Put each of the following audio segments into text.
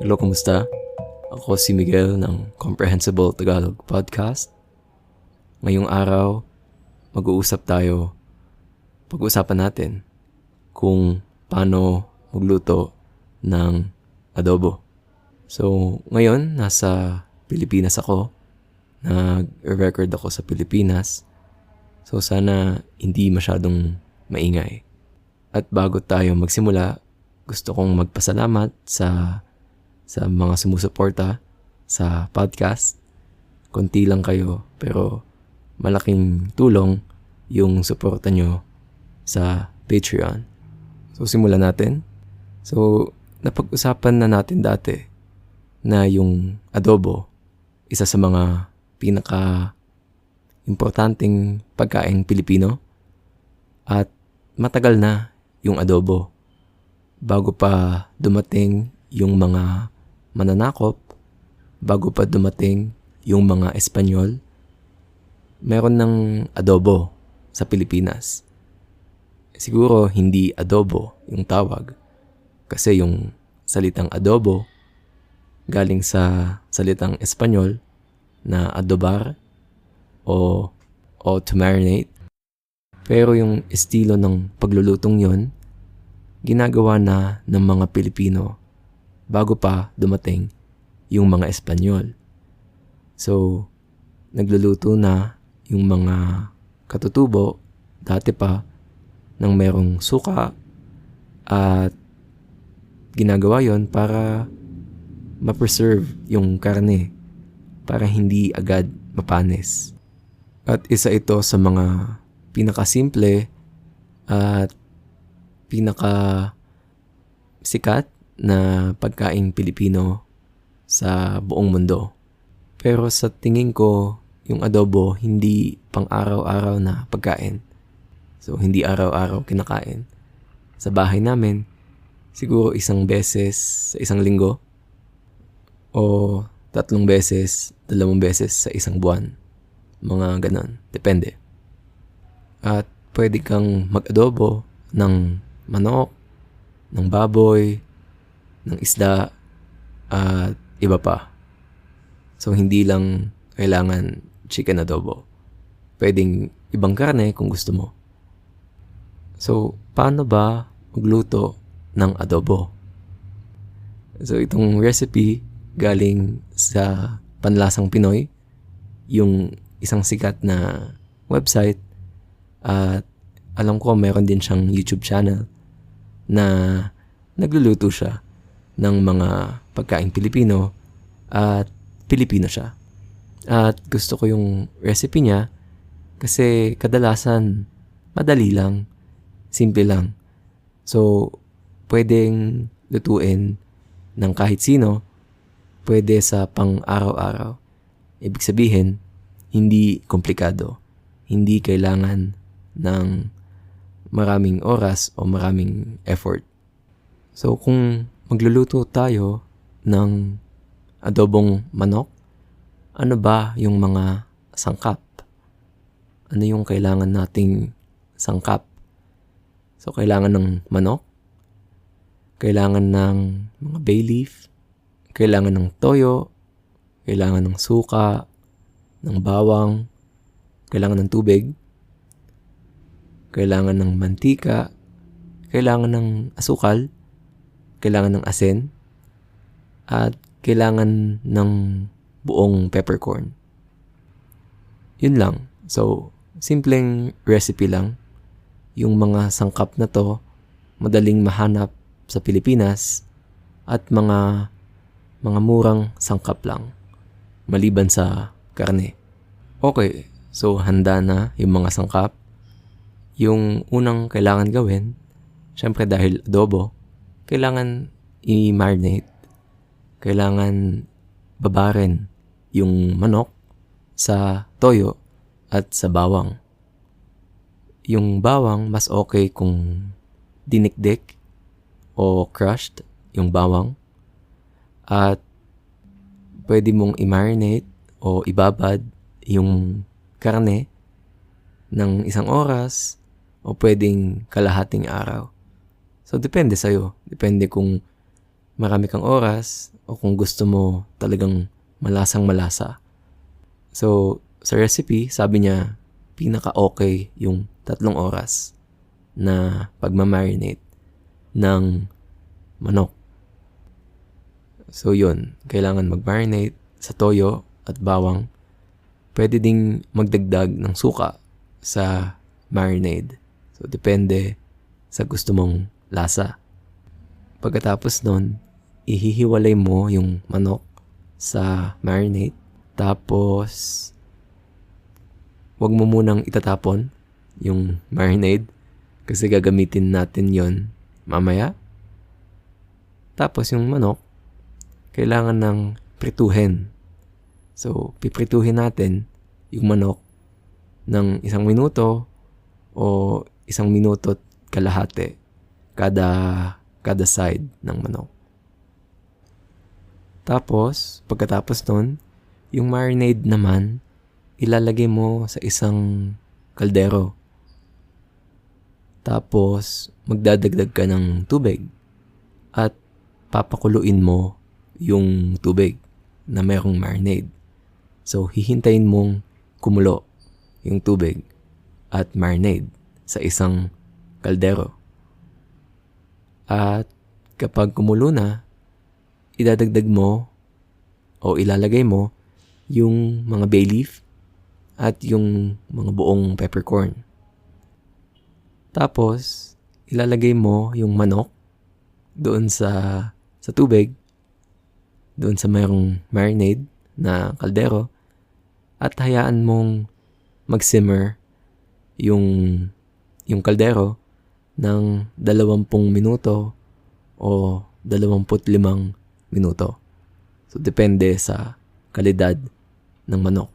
Hello, kumusta? Ako si Miguel ng Comprehensible Tagalog Podcast. Ngayong araw, mag-uusap tayo, pag-uusapan natin kung paano magluto ng adobo. So, ngayon, nasa Pilipinas ako. Nag-record ako sa Pilipinas. So, sana hindi masyadong maingay. At bago tayo magsimula, gusto kong magpasalamat sa sa mga sumusuporta sa podcast. Konti lang kayo, pero malaking tulong yung suporta nyo sa Patreon. So, simulan natin. So, napag-usapan na natin dati na yung adobo, isa sa mga pinaka importanteng pagkain Pilipino at matagal na yung adobo bago pa dumating yung mga mananakop, bago pa dumating yung mga Espanyol, meron ng adobo sa Pilipinas. Siguro hindi adobo yung tawag kasi yung salitang adobo galing sa salitang Espanyol na adobar o, o to marinate. Pero yung estilo ng paglulutong yon ginagawa na ng mga Pilipino bago pa dumating yung mga Espanyol. So, nagluluto na yung mga katutubo dati pa ng merong suka at ginagawa yon para ma-preserve yung karne para hindi agad mapanis. At isa ito sa mga pinakasimple at pinaka sikat na pagkain Pilipino sa buong mundo. Pero sa tingin ko, yung adobo hindi pang araw-araw na pagkain. So, hindi araw-araw kinakain. Sa bahay namin, siguro isang beses sa isang linggo o tatlong beses, dalawang beses sa isang buwan. Mga ganon. Depende. At pwede kang mag-adobo ng manok, ng baboy, ng isda, at iba pa. So, hindi lang kailangan chicken adobo. Pwedeng ibang karne kung gusto mo. So, paano ba magluto ng adobo? So, itong recipe galing sa Panlasang Pinoy, yung isang sikat na website at alam ko meron din siyang YouTube channel na nagluluto siya ng mga pagkain Pilipino at Pilipino siya. At gusto ko yung recipe niya kasi kadalasan madali lang Simple lang. So, pwedeng lutuin ng kahit sino, pwede sa pang-araw-araw. Ibig sabihin, hindi komplikado. Hindi kailangan ng maraming oras o maraming effort. So, kung magluluto tayo ng adobong manok, ano ba yung mga sangkap? Ano yung kailangan nating sangkap? So, kailangan ng manok, kailangan ng mga bay leaf, kailangan ng toyo, kailangan ng suka, ng bawang, kailangan ng tubig, kailangan ng mantika, kailangan ng asukal, kailangan ng asin, at kailangan ng buong peppercorn. Yun lang. So, simpleng recipe lang yung mga sangkap na to madaling mahanap sa Pilipinas at mga mga murang sangkap lang maliban sa karne. Okay, so handa na yung mga sangkap. Yung unang kailangan gawin, syempre dahil adobo, kailangan i-marinate. Kailangan babarin yung manok sa toyo at sa bawang yung bawang mas okay kung dinikdik o crushed yung bawang. At pwede mong i-marinate o ibabad yung karne ng isang oras o pwedeng kalahating araw. So, depende sa'yo. Depende kung marami kang oras o kung gusto mo talagang malasang malasa. So, sa recipe, sabi niya, pinaka-okay yung tatlong oras na pagmamarinate ng manok. So, yun. Kailangan mag-marinate sa toyo at bawang. Pwede ding magdagdag ng suka sa marinade. So, depende sa gusto mong lasa. Pagkatapos nun, ihihiwalay mo yung manok sa marinade. Tapos, wag mo munang itatapon yung marinade kasi gagamitin natin yon mamaya. Tapos yung manok, kailangan ng prituhin. So, piprituhin natin yung manok ng isang minuto o isang minuto at kalahati kada kada side ng manok. Tapos, pagkatapos nun, yung marinade naman, ilalagay mo sa isang kaldero. Tapos, magdadagdag ka ng tubig at papakuluin mo yung tubig na mayroong marinade. So, hihintayin mong kumulo yung tubig at marinade sa isang kaldero. At kapag kumulo na, idadagdag mo o ilalagay mo yung mga bay leaf at yung mga buong peppercorn. Tapos, ilalagay mo yung manok doon sa sa tubig, doon sa mayroong marinade na kaldero, at hayaan mong mag-simmer yung, yung kaldero ng 20 minuto o 25 minuto. So, depende sa kalidad ng manok.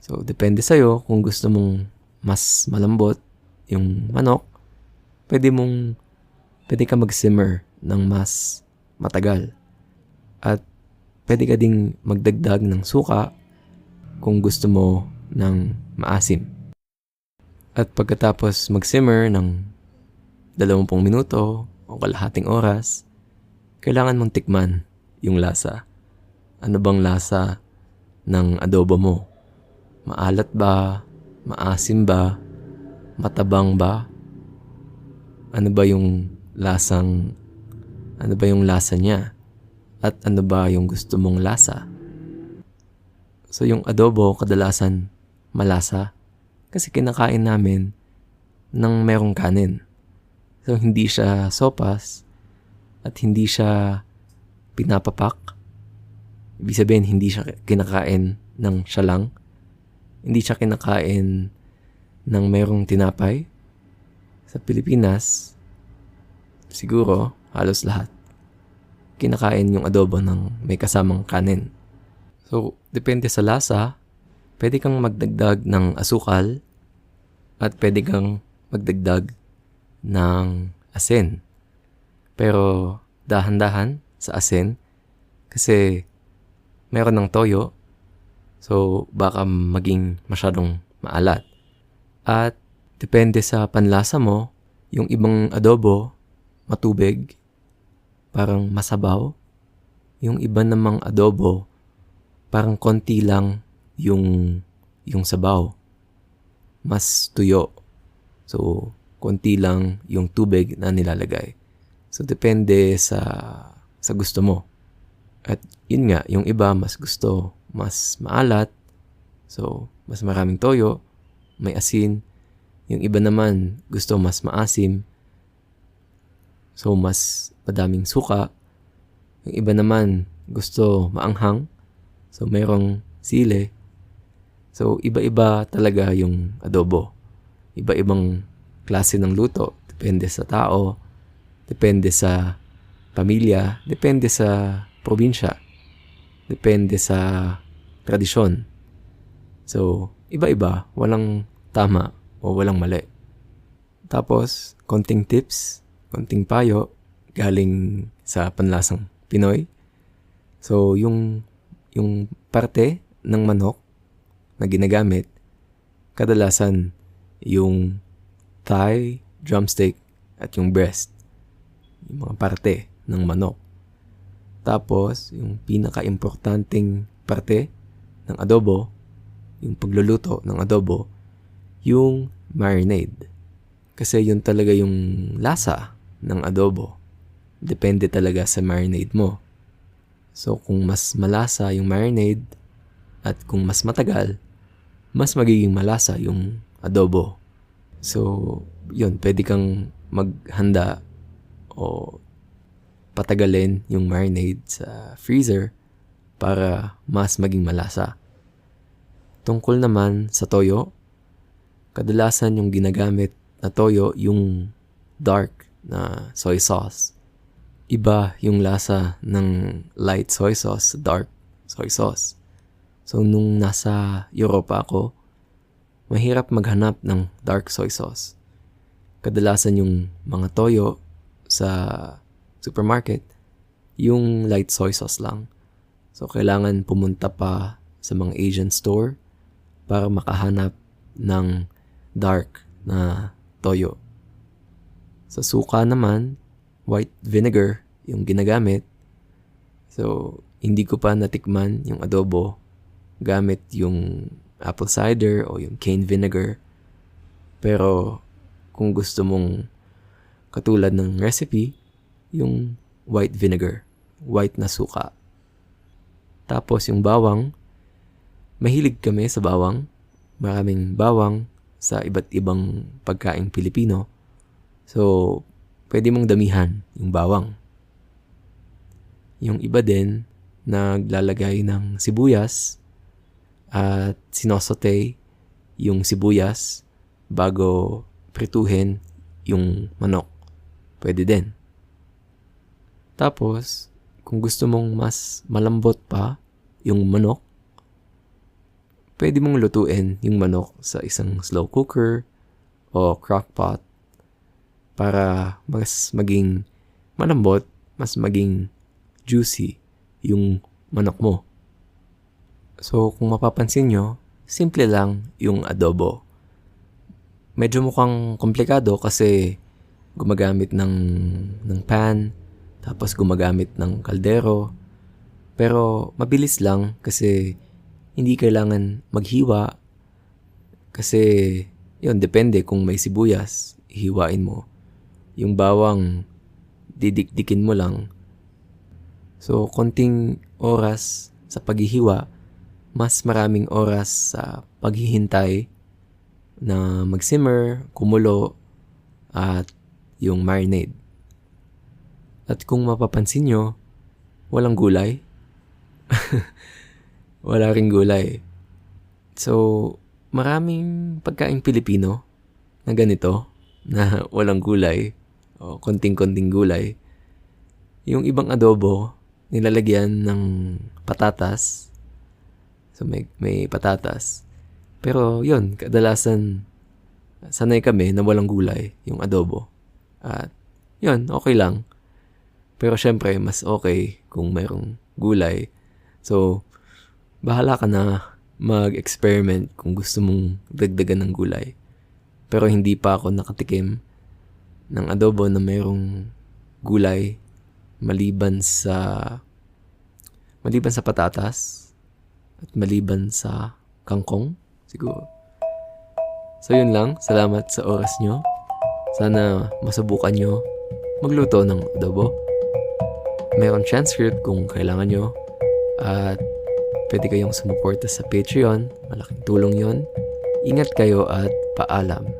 So, depende sa'yo kung gusto mong mas malambot yung manok, pwede mong, pwede ka mag-simmer ng mas matagal. At pwede ka ding magdagdag ng suka kung gusto mo ng maasim. At pagkatapos mag-simmer ng 20 minuto o kalahating oras, kailangan mong tikman yung lasa. Ano bang lasa ng adobo mo? Maalat ba? Maasim ba? Matabang ba? Ano ba yung lasang ano ba yung lasa niya? At ano ba yung gusto mong lasa? So yung adobo kadalasan malasa kasi kinakain namin ng merong kanin. So hindi siya sopas at hindi siya pinapapak. Ibig sabihin, hindi siya kinakain ng siya lang. Hindi siya kinakain ng merong tinapay. Sa Pilipinas, siguro, halos lahat. Kinakain yung adobo ng may kasamang kanin. So, depende sa lasa, pwede kang magdagdag ng asukal at pwede kang magdagdag ng asin. Pero dahan-dahan sa asin kasi meron ng toyo so baka maging masyadong maalat. At depende sa panlasa mo, yung ibang adobo matubig, parang masabaw. Yung iba namang adobo parang konti lang yung yung sabaw. Mas tuyo. So, konti lang yung tubig na nilalagay. So, depende sa sa gusto mo. At yun nga, yung iba mas gusto mas maalat. So, mas maraming toyo, may asin. Yung iba naman gusto mas maasim. So, mas madaming suka. Yung iba naman gusto maanghang. So, mayroong sile. So, iba-iba talaga yung adobo. Iba-ibang klase ng luto. Depende sa tao. Depende sa pamilya. Depende sa probinsya. Depende sa tradisyon. So, iba-iba. Walang tama o walang mali. Tapos, konting tips, konting payo galing sa panlasang Pinoy. So, yung yung parte ng manok na ginagamit, kadalasan yung thigh, drumstick, at yung breast. Yung mga parte ng manok. Tapos, yung pinaka-importanting parte ng adobo, yung pagluluto ng adobo, yung marinade. Kasi yun talaga yung lasa ng adobo. Depende talaga sa marinade mo. So, kung mas malasa yung marinade at kung mas matagal, mas magiging malasa yung adobo. So, yun, pwede kang maghanda o patagalin yung marinade sa freezer para mas maging malasa. Tungkol naman sa toyo, kadalasan yung ginagamit na toyo yung dark na soy sauce. Iba yung lasa ng light soy sauce sa dark soy sauce. So, nung nasa Europa ako, mahirap maghanap ng dark soy sauce. Kadalasan yung mga toyo sa supermarket, yung light soy sauce lang. So, kailangan pumunta pa sa mga Asian store para makahanap ng dark na toyo. Sa suka naman, white vinegar yung ginagamit. So, hindi ko pa natikman yung adobo gamit yung apple cider o yung cane vinegar. Pero, kung gusto mong katulad ng recipe, yung white vinegar, white na suka. Tapos yung bawang, mahilig kami sa bawang. Maraming bawang sa iba't ibang pagkain Pilipino. So, pwede mong damihan yung bawang. Yung iba din, naglalagay ng sibuyas at sinosote yung sibuyas bago prituhin yung manok. Pwede din. Tapos, kung gusto mong mas malambot pa yung manok, pwede mong lutuin yung manok sa isang slow cooker o crock pot para mas maging malambot, mas maging juicy yung manok mo. So, kung mapapansin nyo, simple lang yung adobo. Medyo mukhang komplikado kasi gumagamit ng, ng pan, tapos gumagamit ng kaldero. Pero mabilis lang kasi hindi kailangan maghiwa. Kasi yun, depende kung may sibuyas, hiwain mo. Yung bawang, didikdikin mo lang. So, konting oras sa paghihiwa, mas maraming oras sa paghihintay na mag-simmer, kumulo, at yung marinade. At kung mapapansin nyo, walang gulay. Wala ring gulay. So, maraming pagkain Pilipino na ganito, na walang gulay, o konting-konting gulay. Yung ibang adobo, nilalagyan ng patatas. So, may, may patatas. Pero, yun, kadalasan, sanay kami na walang gulay, yung adobo. At, yun, okay lang. Pero syempre, mas okay kung mayroong gulay. So, bahala ka na mag-experiment kung gusto mong dagdagan ng gulay. Pero hindi pa ako nakatikim ng adobo na mayroong gulay maliban sa maliban sa patatas at maliban sa kangkong siguro. So yun lang, salamat sa oras nyo. Sana masubukan nyo magluto ng adobo meron transcript kung kailangan nyo. At pwede kayong sumuporta sa Patreon. Malaking tulong yon. Ingat kayo at paalam.